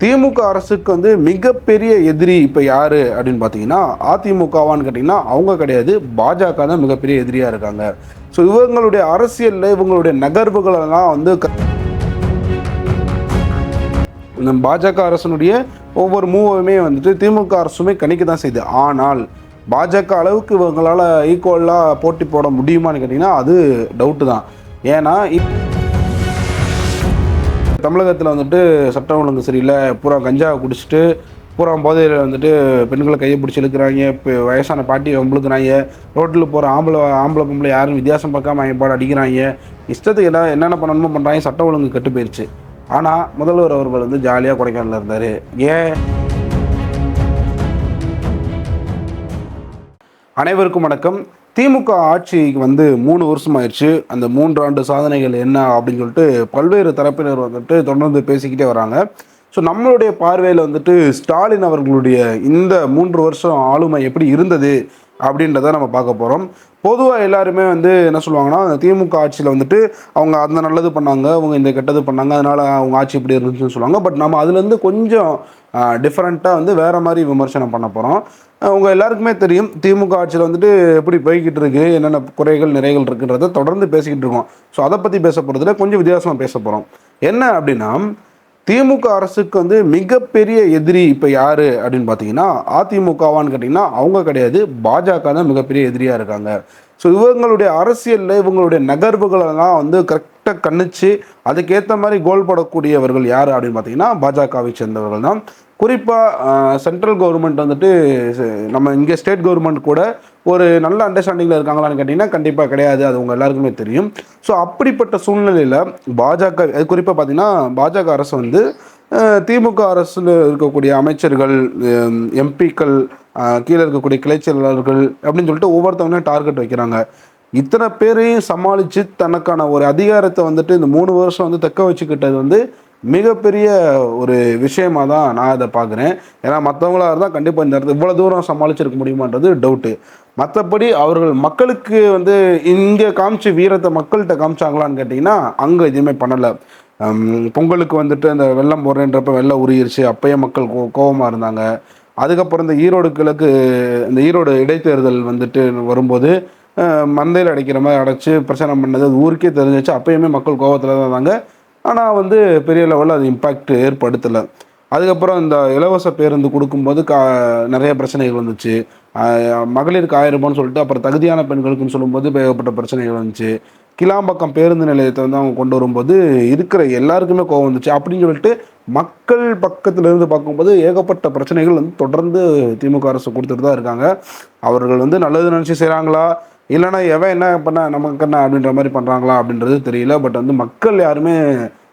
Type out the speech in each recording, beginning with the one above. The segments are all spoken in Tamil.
திமுக அரசுக்கு வந்து மிகப்பெரிய எதிரி இப்போ யார் அப்படின்னு பார்த்தீங்கன்னா அதிமுகவான்னு கேட்டிங்கன்னா அவங்க கிடையாது. பாஜக தான் மிகப்பெரிய எதிரியாக இருக்காங்க. ஸோ இவங்களுடைய அரசியலில் இவங்களுடைய நகர்வுகளெல்லாம் வந்து இந்த பாஜக அரசனுடைய ஒவ்வொரு மூவுமே வந்துட்டு திமுக அரசுமே கணிக்க தான் செய்யுது ஆனால் பாஜக அளவுக்கு இவங்களால் ஈக்குவலாக போட்டி போட முடியுமான்னு கேட்டிங்கன்னா அது டவுட்டு தான். ஏன்னா இப் தமிழகத்தில் வந்துட்டு சட்டம் ஒழுங்கு சரியில்லை. பூரா கஞ்சாவை குடிச்சிட்டு பூரா போதையில் வந்துட்டு பெண்களை கையை பிடிச்சி இழுக்கிறாங்க. இப்போ வயசான பாட்டி வம்பளுக்குறாங்க ரோட்டில் போகிற ஆம்பளை ஆம்பளை பொம்பளை யாரும் வித்தியாசம் பார்க்காம ஐயப்பாடு அடிக்கிறாங்க. இஷ்டத்துக்கு என்ன என்னென்ன பண்ணணுமோ பண்ணுறாங்க சட்டம் ஒழுங்கு கெட்டு போயிடுச்சு ஆனால் முதல்வர் அவர்கள் வந்து ஜாலியாக கொடைக்கானலில் இருந்தார். ஏன்? அனைவருக்கும் வணக்கம். திமுக ஆட்சிக்கு வந்து மூணு வருஷம் ஆயிடுச்சு அந்த மூன்றாண்டு சாதனைகள் என்ன அப்படின்னு சொல்லிட்டு பல்வேறு தரப்பினர் வந்துட்டு தொடர்ந்து பேசிக்கிட்டே வராங்க. ஸோ நம்மளுடைய பார்வையில் வந்துட்டு ஸ்டாலின் அவர்களுடைய இந்த மூன்று வருஷம் ஆளுமை எப்படி இருந்தது அப்படின்றத நம்ம பார்க்க போகிறோம் பொதுவாக எல்லாருமே வந்து என்ன சொல்லுவாங்கன்னா திமுக ஆட்சியில் வந்துட்டு அவங்க அந்த நல்லது பண்ணாங்க அவங்க இந்த கெட்டது பண்ணாங்க அதனால் அவங்க ஆட்சி இப்படி இருந்துச்சுன்னு சொல்லுவாங்க. பட் நம்ம அதுலேருந்து கொஞ்சம் டிஃப்ரெண்ட்டாக வந்து வேறு மாதிரி விமர்சனம் பண்ண போகிறோம் உங்கள் எல்லாருக்குமே தெரியும் திமுக ஆட்சியில் வந்துட்டு எப்படி போய்கிட்டு இருக்கு என்னென்ன குறைகள் நிறைகள் இருக்குன்றத தொடர்ந்து பேசிக்கிட்டு இருக்கோம். ஸோ அதை பற்றி பேச போகிறதுல கொஞ்சம் வித்தியாசமாக பேச போகிறோம் என்ன அப்படின்னா திமுக அரசுக்கு வந்து மிகப்பெரிய எதிரி இப்போ யார் அப்படின்னு பார்த்தீங்கன்னா அதிமுகவான்னு கேட்டிங்கன்னா அவங்க கிடையாது. பாஜக தான் மிகப்பெரிய எதிரியாக இருக்காங்க. ஸோ இவங்களுடைய அரசியலில் இவங்களுடைய நகர்வுகளெல்லாம் வந்து கரெக்டாக கணிச்சு அதுக்கேற்ற மாதிரி கோல் படக்கூடியவர்கள் யார் அப்படின்னு பார்த்தீங்கன்னா பாஜகவை சேர்ந்தவர்கள் தான். குறிப்பாக சென்ட்ரல் கவர்மெண்ட் வந்துட்டு நம்ம இங்கே ஸ்டேட் கவர்மெண்ட் கூட ஒரு நல்ல அண்டர்ஸ்டாண்டிங்கில் இருக்காங்களான்னு கேட்டிங்கன்னா கண்டிப்பாக கிடையாது. அது உங்கள் எல்லாருக்குமே தெரியும். ஸோ அப்படிப்பட்ட சூழ்நிலையில் பாஜக அது குறிப்பாக பார்த்திங்கன்னா பாஜக அரசு வந்து திமுக அரசில் இருக்கக்கூடிய அமைச்சர்கள் எம்பிக்கள் கீழே இருக்கக்கூடிய கிளை செயலாளர்கள் அப்படின்னு சொல்லிட்டு ஒவ்வொருத்தவங்களையும் டார்கெட் வைக்கிறாங்க. இத்தனை பேரையும் சமாளித்து தனக்கான ஒரு அதிகாரத்தை வந்துட்டு இந்த மூணு வருஷம் வந்து தக்க வச்சுக்கிட்டது வந்து மிகப்பெரிய ஒரு விஷயமாக தான் நான் இதை பார்க்குறேன். ஏன்னா மற்றவங்களா இருந்தால் கண்டிப்பாக இந்த இடத்துல இவ்வளோ தூரம் சமாளிச்சிருக்க முடியுமான்றது டவுட்டு மற்றபடி அவர்கள் மக்களுக்கு வந்து இங்கே காமிச்சு வீரத்தை மக்கள்கிட்ட காமிச்சாங்களான்னு கேட்டிங்கன்னா அங்கே எதுவுமே பண்ணலை. பொங்கலுக்கு வந்துட்டு அந்த வெள்ளம் போடுறேன்றப்ப வெள்ளம் உருகிருச்சு அப்பயே மக்கள் கோ கோபமாக இருந்தாங்க. அதுக்கப்புறம் இந்த ஈரோடு கிழக்கு இந்த ஈரோடு இடைத்தேர்தல் வந்துட்டு வரும்போது மந்தையில் அடைக்கிற மாதிரி அடைச்சி பிரச்சனை பண்ணது அது ஊருக்கே தெரிஞ்சிச்சு அப்பயுமே மக்கள் கோபத்தில் தான் இருந்தாங்க. ஆனால் வந்து பெரிய லெவலில் அது இம்பேக்ட் ஏற்படுத்தலை. அதுக்கப்புறம் இந்த இலவச பேருந்து கொடுக்கும்போது கா நிறைய பிரச்சனைகள் வந்துச்சு. மகளிருக்கு ஆயிரம் ரூபான்னு சொல்லிட்டு அப்புறம் தகுதியான பெண்களுக்குன்னு சொல்லும்போது ஏகப்பட்ட பிரச்சனைகள் வந்துச்சு. கிளாம்பாக்கம் பேருந்து நிலையத்தை வந்து அவங்க கொண்டு வரும்போது இருக்கிற எல்லாருக்குமே கோவம் வந்துச்சு. அப்படின்னு சொல்லிட்டு மக்கள் பக்கத்திலிருந்து பார்க்கும்போது ஏகப்பட்ட பிரச்சனைகள் வந்து தொடர்ந்து திமுக அரசு கொடுத்துட்டு தான் இருக்காங்க. அவர்கள் வந்து நல்லது நினச்சி செய்கிறாங்களா இல்லைன்னா எவன் என்ன பண்ண நமக்கு என்ன அப்படின்ற மாதிரி பண்ணுறாங்களா அப்படின்றது தெரியல. பட் வந்து மக்கள் யாருமே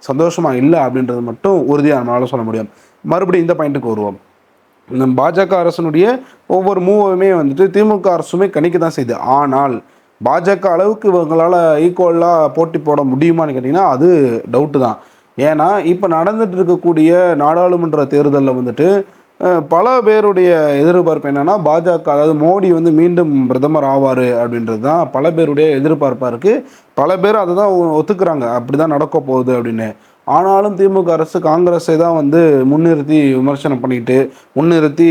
சந்தோஷமாக இல்லை அப்படின்றது மட்டும் உறுதியாக நம்மளால சொல்ல முடியும். மறுபடியும் இந்த பாயிண்ட்டுக்கு வருவோம். இந்த பாஜக அரசனுடைய ஒவ்வொரு மூவுமே வந்துட்டு திமுக அரசுமே கணிக்க தான் செய்யுது ஆனால் பாஜக அளவுக்கு இவங்களால் ஈக்குவலாக போட்டி போட முடியுமான்னு கேட்டிங்கன்னா அது டவுட்டு தான். ஏன்னா இப்போ நடந்துட்டு இருக்கக்கூடிய நாடாளுமன்ற தேர்தலில் வந்துட்டு பல பேருடைய எதிர்பார்ப்பு என்னன்னா பாஜக அதாவது மோடி வந்து மீண்டும் பிரதமர் ஆவார் அப்படின்றது தான் பல பேருடைய எதிர்பார்ப்பாக இருக்குது பல பேர் அதை தான் ஒத்துக்கிறாங்க. அப்படி தான் நடக்க போகுது அப்படின்னு. ஆனாலும் திமுக அரசு காங்கிரஸை தான் வந்து முன்னிறுத்தி விமர்சனம் பண்ணிட்டு முன்னிறுத்தி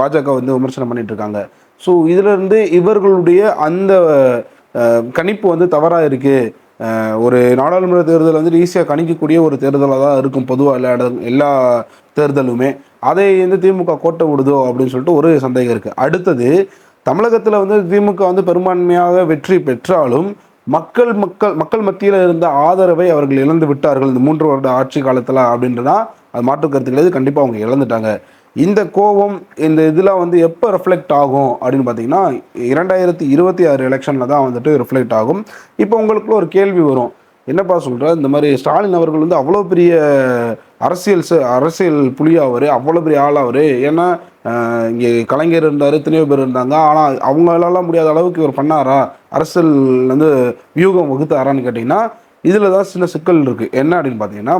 பாஜக வந்து விமர்சனம் பண்ணிட்டு இருக்காங்க. ஸோ இதிலிருந்து இவர்களுடைய அந்த கணிப்பு வந்து தவறாக இருக்கு. ஒரு நாடாளுமன்ற தேர்தல் வந்து ஈஸியாக கணிக்கக்கூடிய ஒரு தேர்தலாக தான் இருக்கும் பொதுவாக எல்லா இடம் எல்லா தேர்தலுமே. அதை வந்து திமுக கோட்டை விடுதோ அப்படின்னு சொல்லிட்டு ஒரு சந்தேகம் இருக்குது அடுத்தது தமிழகத்தில் வந்து திமுக வந்து பெரும்பான்மையாக வெற்றி பெற்றாலும் மக்கள் மக்கள் மக்கள் மத்தியில் இருந்த ஆதரவை அவர்கள் இழந்து விட்டார்கள் இந்த மூன்று வருட ஆட்சி காலத்தில் அப்படின்றதான் அது மாற்று கருத்து கிடையாது கண்டிப்பாக அவங்க இழந்துட்டாங்க. இந்த கோபம் இந்த இதெல்லாம் வந்து எப்போ ரிஃப்ளெக்ட் ஆகும் அப்படின்னு பார்த்தீங்கன்னா இரண்டாயிரத்தி இருபத்தி ஆறு எலெக்ஷனில் தான் வந்துட்டு ரிஃப்ளெக்ட் ஆகும். இப்போ உங்களுக்குள்ள ஒரு கேள்வி வரும். என்னப்பா சொல்கிற இந்த மாதிரி ஸ்டாலின் அவர்கள் வந்து அவ்வளோ பெரிய அரசியல் ச- அரசியல் புலியா அவர் அவ்வளோ பெரிய ஆள் அவர் ஏன்னா இங்கே கலைஞர் இருந்தார் எத்தனையோ பேர் இருந்தாங்க. ஆனால் அவங்களால முடியாத அளவுக்கு இவர் பண்ணாரா? அரசியல் வந்து வியூகம் வகுத்தாரான்னு கேட்டிங்கன்னா இதில் தான் சில சிக்கல் இருக்குது என்ன அப்படின்னு பார்த்தீங்கன்னா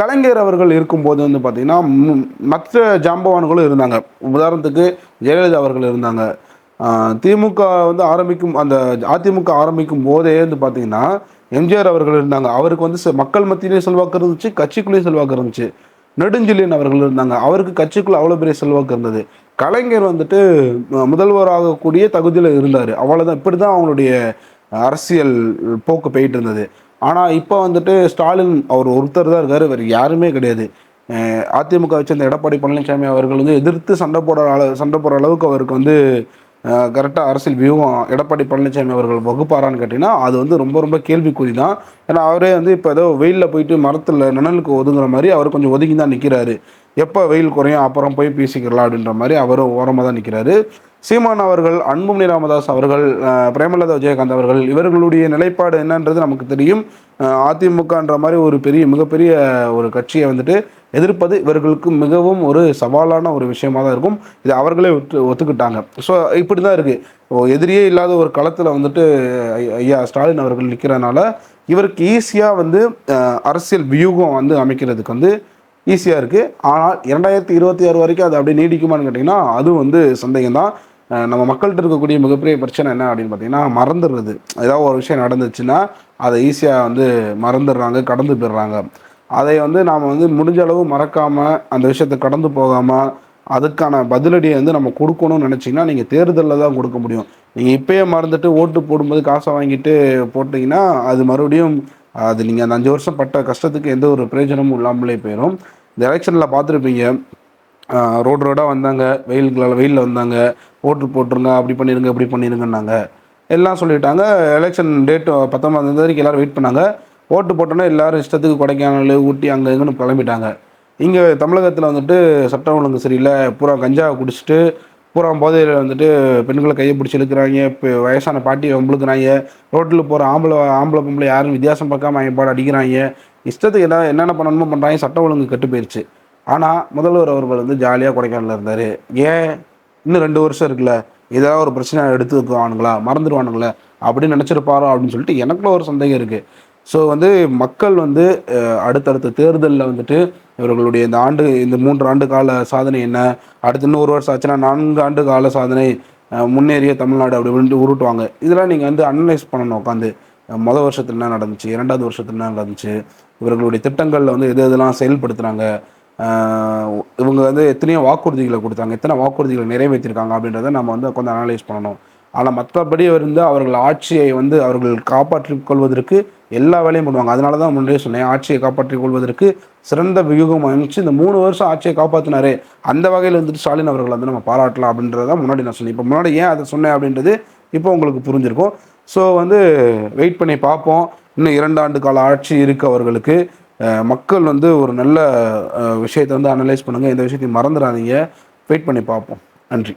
கலைஞர் அவர்கள் இருக்கும்போது வந்து பார்த்தீங்கன்னா மற்ற ஜாம்பவான்களும் இருந்தாங்க. உதாரணத்துக்கு ஜெயலலிதா அவர்கள் இருந்தாங்க. திமுக வந்து ஆரம்பிக்கும் அந்த அதிமுக ஆரம்பிக்கும் போதே வந்து பார்த்தீங்கன்னா எம்ஜிஆர் அவர்கள் இருந்தாங்க. அவருக்கு வந்து மக்கள் மத்தியிலேயே செல்வாக்கு இருந்துச்சு கட்சிக்குள்ளேயும் செல்வாக்கு இருந்துச்சு. நெடுஞ்செழியன் அவர்கள் இருந்தாங்க. அவருக்கு கட்சிக்குள்ள அவ்வளோ பெரிய செல்வாக்கு இருந்தது. கலைஞர் வந்துட்டு முதல்வராகக்கூடிய தகுதியில் இருந்தார். அவ்வளோதான் இப்படி தான் அவங்களுடைய அரசியல் போக்கு போயிட்டு இருந்தது. ஆனால் இப்போ வந்துட்டு ஸ்டாலின் அவர் ஒருத்தர் தான் இருக்கார். வேறு யாருமே கிடையாது. அதிமுக வச்சு அந்த எடப்பாடி பழனிசாமி அவர்கள் வந்து எதிர்த்து சண்டை போடுற அளவு சண்டை போடுற அளவுக்கு அவருக்கு வந்து கரெக்டாக அரசியல் வியூகம் எடப்பாடி பழனிசாமி அவர்கள் வகுப்பாரான்னு கேட்டிங்கன்னா அது வந்து ரொம்ப ரொம்ப கேள்விக்குறி தான் ஏன்னா அவரே வந்து இப்போ ஏதோ வெயிலில் போயிட்டு மரத்தில் நிழலுக்கு ஒதுங்குற மாதிரி அவர் கொஞ்சம் ஒதுங்கி தான் நிற்கிறாரு எப்போ வெயில் குறையும் அப்புறம் போய் பேசிக்கலாம் அப்படின்ற மாதிரி அவரும் ஓரமாக தான் நிற்கிறாரு சீமான் அவர்கள் அன்புமணி ராமதாஸ் அவர்கள் பிரேமலதா விஜயகாந்த் அவர்கள் இவர்களுடைய நிலைப்பாடு என்னன்றது நமக்கு தெரியும். அதிமுகன்ற மாதிரி ஒரு பெரிய மிகப்பெரிய ஒரு கட்சியை வந்துட்டு எதிர்ப்பது இவர்களுக்கு மிகவும் ஒரு சவாலான ஒரு விஷயமாக தான் இருக்கும். இது அவர்களே ஒத்து ஒத்துக்கிட்டாங்க. ஸோ இப்படி தான் இருக்குது எதிரியே இல்லாத ஒரு களத்தில் வந்துட்டு ஐயா ஸ்டாலின் அவர்கள் நிற்கிறனால இவருக்கு ஈஸியாக வந்து அரசியல் வியூகம் வந்து அமைக்கிறதுக்கு வந்து ஈஸியாக இருக்குது ஆனால் இரண்டாயிரத்தி இருபத்தி ஆறு வரைக்கும் அது அப்படியே நீடிக்குமான்னு கேட்டிங்கன்னா அதுவும் வந்து சந்தேகம் தான் நம்ம மக்கள்கிட்ட இருக்கக்கூடிய மிகப்பெரிய பிரச்சனை என்ன அப்படின்னு பார்த்தீங்கன்னா மறந்துடுறது. ஏதாவது ஒரு விஷயம் நடந்துச்சுன்னா அதை ஈஸியாக வந்து மறந்துடுறாங்க கடந்து போயிடுறாங்க. அதை வந்து நாம் வந்து முடிஞ்ச அளவு மறக்காமல் அந்த விஷயத்தை கடந்து போகாமல் அதுக்கான பதிலடியை வந்து நம்ம கொடுக்கணும்னு நினச்சிங்கன்னா நீங்கள் தேர்தலில் தான் கொடுக்க முடியும். நீங்கள் இப்போயே மறந்துட்டு ஓட்டு போடும்போது காசை வாங்கிட்டு போட்டிங்கன்னா அது மறுபடியும் அது நீங்கள் அந்த அஞ்சு வருஷம் பட்ட கஷ்டத்துக்கு எந்த ஒரு பிரயோஜனமும் இல்லாமலே போயிடும் இந்த எலெக்ஷனில் பார்த்துருப்பீங்க. ரோடு ரோடாக வந்தாங்க. வெயில்களால் வெயிலில் வந்தாங்க. ஓட்டு போட்டுருங்க அப்படி பண்ணிடுங்க இப்படி பண்ணிடுங்கன்னாங்க எல்லாம் சொல்லிட்டாங்க. எலெக்ஷன் டேட்டு பத்தொம்பதாம் தேதி வரைக்கும் எல்லோரும் வெயிட் பண்ணாங்க. ஓட்டு போட்டோன்னா எல்லாரும் இஷ்டத்துக்கு கொடைக்கானல் ஊட்டி அங்கே இங்கேன்னு கிளம்பிட்டாங்க இங்கே தமிழகத்தில் வந்துட்டு சட்டம் ஒழுங்கு சரியில்லை. பூரா கஞ்சாவை குடிச்சிட்டு பூரா போதையில் வந்துட்டு பெண்களை கையை பிடிச்சி இழுக்கிறாங்க. இப்போ வயசான பாட்டி வம்பளுக்குறாங்க ரோட்டில் போகிற ஆம்பளை ஆம்பளை பொம்பளை யாரும் வித்தியாசம் பார்க்காம அவங்க பாடு அடிக்கிறாங்க. இஷ்டத்துக்கு என்ன என்னென்ன பண்ணணுமோ பண்ணுறாங்க சட்டம் ஒழுங்கு கெட்டு போயிடுச்சு ஆனால் முதல்வர் அவர்கள் வந்து ஜாலியாக கொடைக்கானலில் இருந்தார். ஏன்? இன்னும் ரெண்டு வருஷம் இருக்குல்ல. ஏதாவது ஒரு பிரச்சனை எடுத்துக்குவானுங்களா மறந்துடுவானுங்களே. அப்படின்னு நினச்சிருப்பாரோ அப்படின்னு சொல்லிட்டு எனக்குள்ள ஒரு சந்தேகம் இருக்குது ஸோ வந்து மக்கள் வந்து அடுத்தடுத்த தேர்தலில் வந்துட்டு இவர்களுடைய இந்த ஆண்டு இந்த மூன்று ஆண்டு கால சாதனை என்ன? அடுத்து இன்னும் ஒரு வருஷம் ஆச்சுன்னா நான்கு ஆண்டு கால சாதனை முன்னேறிய தமிழ்நாடு அப்படி இப்படின்ட்டு உருட்டுவாங்க. இதெல்லாம் நீங்கள் வந்து அனலைஸ் பண்ணணும் உட்காந்து. மொதல் வருஷத்துல என்ன நடந்துச்சு? இரண்டாவது வருஷத்தில் என்ன நடந்துச்சு? இவர்களுடைய திட்டங்களில் வந்து எது எதெல்லாம் செயல்படுத்துகிறாங்க இவங்க வந்து எத்தனையோ வாக்குறுதிகளை கொடுத்தாங்க. எத்தனை வாக்குறுதிகளை நிறைவேற்றிருக்காங்க அப்படின்றத நம்ம வந்து கொஞ்சம் அனலைஸ் பண்ணணும். ஆனால் மற்றபடி வந்து அவர்கள் ஆட்சியை வந்து அவர்கள் காப்பாற்றிக் கொள்வதற்கு எல்லா வேலையும் பண்ணுவாங்க. அதனால தான் முன்னாடியே சொன்னேன் ஆட்சியை காப்பாற்றிக் கொள்வதற்கு சிறந்த வியூகம் அமைச்சு இந்த மூணு வருஷம் ஆட்சியை காப்பாற்றினாரே அந்த வகையில் வந்துட்டு ஸ்டாலின் அவர்கள் வந்து நம்ம பாராட்டலாம் அப்படின்றத முன்னாடி நான் சொன்னேன். இப்போ முன்னாடி ஏன் அதை சொன்னேன் அப்படின்றது இப்போ உங்களுக்கு புரிஞ்சிருக்கும். ஸோ வந்து வெயிட் பண்ணி பார்ப்போம். இன்னும் இரண்டு ஆண்டு கால ஆட்சி இருக்கு அவர்களுக்கு. மக்கள் வந்து ஒரு நல்ல விஷயத்தை வந்து அனலைஸ் பண்ணுங்கள் இந்த விஷயத்தையும் மறந்துடாதீங்க. வெயிட் பண்ணி பார்ப்போம். நன்றி.